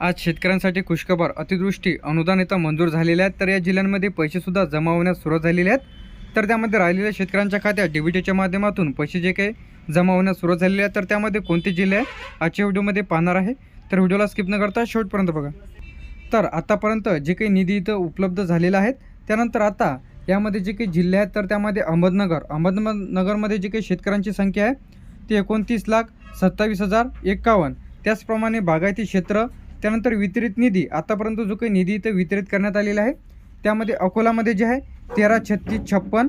आज शेतकऱ्यांसाठी खुशखबर अतिवृष्टी अनुदान इथं मंजूर झालेले आहेत. तर या जिल्ह्यांमध्ये पैसेसुद्धा जमा होण्यास सुरुवात झालेली आहेत. तर त्यामध्ये राहिलेल्या शेतकऱ्यांच्या खात्यात डीबीटीच्या माध्यमातून पैसे जे काही जमा होण्यास सुरुवात झालेली आहे. तर त्यामध्ये कोणते जिल्हे आहे आजच्या व्हिडिओमध्ये पाहणार आहे. तर व्हिडिओला स्किप न करता शेवटपर्यंत बघा. तर आतापर्यंत जे काही निधी इथं उपलब्ध झालेला आहेत त्यानंतर आता यामध्ये जे काही जिल्हे आहेत तर त्यामध्ये अहमदनगर. अहमदनगरमध्ये जे काही शेतकऱ्यांची संख्या आहे ती एकोणतीस लाख सत्तावीस हजार एक्कावन्न त्याचप्रमाणे बागायती क्षेत्र त्यानंतर वितरित निधी आतापर्यंत जो काही निधी इथं वितरित करण्यात आलेला आहे त्यामध्ये अकोलामध्ये जे आहे तेरा छत्तीस छप्पन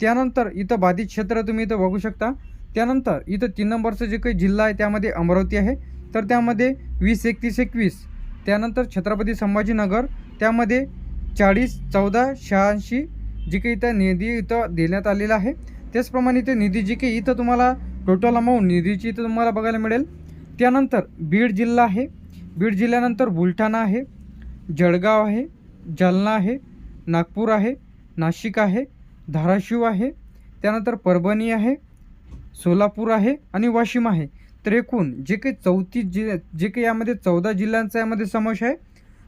त्यानंतर इथं बाधित क्षेत्र तुम्ही इथं बघू शकता. त्यानंतर इथं तीन नंबरचं जे काही जिल्हा आहे त्यामध्ये अमरावती आहे. तर त्यामध्ये वीस एकतीस एकवीस त्यानंतर छत्रपती संभाजीनगर त्यामध्ये चाळीस चौदा शहाऐंशी जी काही इथं निधी इथं देण्यात आलेला आहे. त्याचप्रमाणे इथे निधी जी काही इथं तुम्हाला टोटल अमाऊंट निधीची इथं तुम्हाला बघायला मिळेल. त्यानंतर बीड जिल्हा आहे. बीड जिल्ह्यानंतर बुलढाणा आहे जळगाव आहे जालना आहे नागपूर आहे नाशिक आहे धाराशिव आहे त्यानंतर परभणी आहे सोलापूर आहे आणि वाशिम आहे. तर एकूण जे काही चौतीस जि जे काही यामध्ये चौदा जिल्ह्यांचा यामध्ये समावेश आहे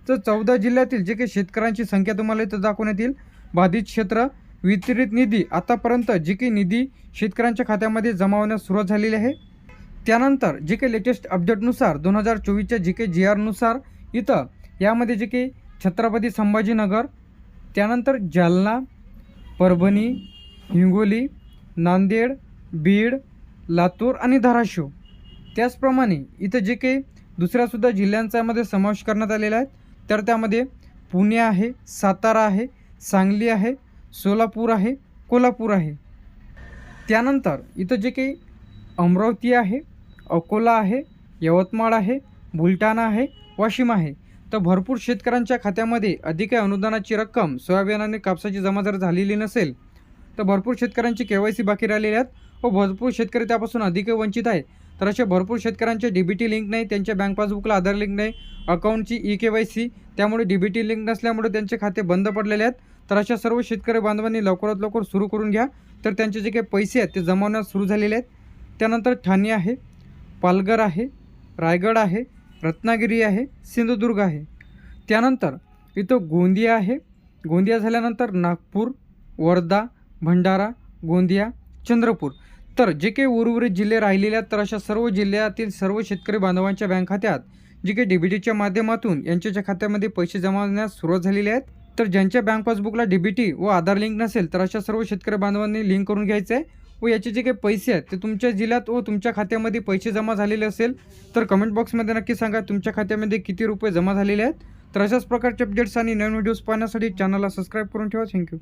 तर चौदा जिल्ह्यातील जे काही शेतकऱ्यांची संख्या तुम्हाला इथं दाखवण्यात येईल बाधित क्षेत्र वितरित निधी आतापर्यंत जे काही निधी शेतकऱ्यांच्या खात्यामध्ये जमा होण्यास सुरुवात झालेली आहे. त्यानंतर जे काही लेटेस्ट अपडेटनुसार दोन हजार चोवीसच्या जे के जी आरनुसार इथं यामध्ये जे काही छत्रपती संभाजीनगर त्यानंतर जालना परभणी हिंगोली नांदेड बीड लातूर आणि धाराशिव. त्याचप्रमाणे इथं जे काही दुसऱ्यासुद्धा जिल्ह्यांचा यामध्ये समावेश करण्यात आलेला आहे. तर त्यामध्ये पुणे आहे सातारा आहे सांगली आहे सोलापूर आहे कोल्हापूर आहे. त्यानंतर इथं जे काही अमरावती आहे अकोला आहे यवतमाळ आहे बुलढाणा आहे वाशिम आहे. तर भरपूर शेतकऱ्यांच्या खात्यामध्ये अधिक अनुदानाची रक्कम सोयाबीन आणि कापसाची जमा जर झालेली नसेल तर भरपूर शेतकऱ्यांची के वाय सी बाकी राहिलेली आहेत. व भरपूर शेतकरी त्यापासून अधिक वंचित आहे. तर अशा भरपूर शेतकऱ्यांचे डी बी टी लिंक नाही त्यांच्या बँक पासबुकला आधार लिंक नाही अकाउंटची ई के वाय सी त्यामुळे डी बी टी लिंक नसल्यामुळे त्यांचे खाते बंद पडलेले आहेत. तर अशा सर्व शेतकरी बांधवांनी लवकरात लवकर सुरू करून घ्या. तर त्यांचे जे काही पैसे आहेत ते जमावण्यास सुरू झालेले आहेत. त्यानंतर ठाणे आहे. पालघर आहे रायगड आहे रत्नागिरी आहे सिंधुदुर्ग आहे. त्यानंतर इथं गोंदिया आहे. गोंदिया झाल्यानंतर नागपूर वर्धा भंडारा गोंदिया चंद्रपूर. तर जे काही उर्वरित जिल्हे राहिलेले आहेत तर अशा सर्व जिल्ह्यातील सर्व शेतकरी बांधवांच्या बँक खात्यात जे काही डी बी टीच्या माध्यमातून यांच्या खात्यामध्ये पैसे जमा होण्यास सुरुवात झालेली आहेत तर ज्यांच्या बँक पासबुकला डी बी टी व आधार लिंक नसेल तर अशा सर्व शेतकरी बांधवांनी लिंक करून घ्यायचं आहे व याचे जे काही पैसे आहेत ते तुमच्या जिल्ह्यात व तुमच्या खात्यामध्ये पैसे जमा झालेले असेल तर कमेंट बॉक्समध्ये नक्की सांगा तुमच्या खात्यामध्ये किती रुपये जमा झालेले आहेत. तर अशाच प्रकारचे अपडेट्स आणि नवीन व्हिडिओज पाहण्यासाठी चॅनलला सबस्क्राईब करून ठेवा. थँक्यू